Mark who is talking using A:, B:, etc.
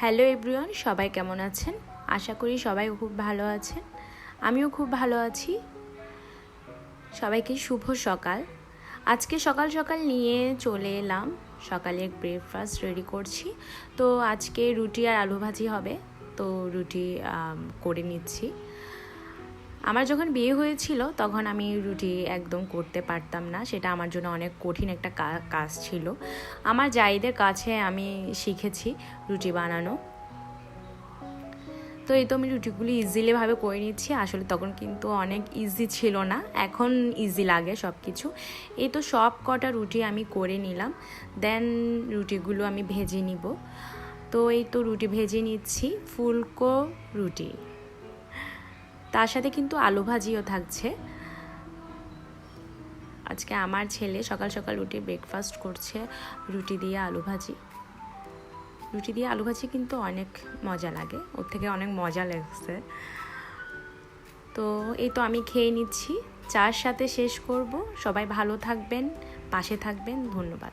A: Hello everyone, সবাই কেমন আছেন? আশা করি সবাই খুব ভালো আছেন। আমিও খুব ভালো আছি। সবাইকে শুভ সকাল। আজকে সকাল সকাল নিয়ে চলে এলাম। সকালে ব্রেকফাস্ট রেডি করছি। তো আজকে রুটি আর আলু ভাজি হবে। তো রুটি করে নিচ্ছি। আমার যখন বিয়ে হয়েছিল, তখন আমি রুটি একদম করতে পারতাম না। সেটা আমার জন্য অনেক কঠিন একটা কাজ ছিল। আমার জাইদের কাছে আমি শিখেছি রুটি বানানো। তো এই তো আমি রুটিগুলি ইজিলিভাবে করে নিচ্ছি। আসলে তখন কিন্তু অনেক ইজি ছিল না। এখন ইজি লাগে সব কিছু এই তো সব কটা রুটি আমি করে নিলাম। দেন রুটিগুলো আমি ভেজে নিব। তো এই তো রুটি ভেজে নিচ্ছি। ফুলকো রুটি। তার সাথে কিন্তু আলু ভাজিও থাকছে। আজকে আমার ছেলে সকাল সকাল উঠে ব্রেকফাস্ট করছে, রুটি দিয়ে আলু ভাজি। রুটি দিয়ে আলু ভাজি কিন্তু অনেক মজা লাগে, ওর থেকে অনেক মজা লাগছে। তো এই তো আমি খেয়ে নিচ্ছি, চার সাথে শেষ করব, সবাই ভালো থাকবেন, পাশে থাকবেন, ধন্যবাদ।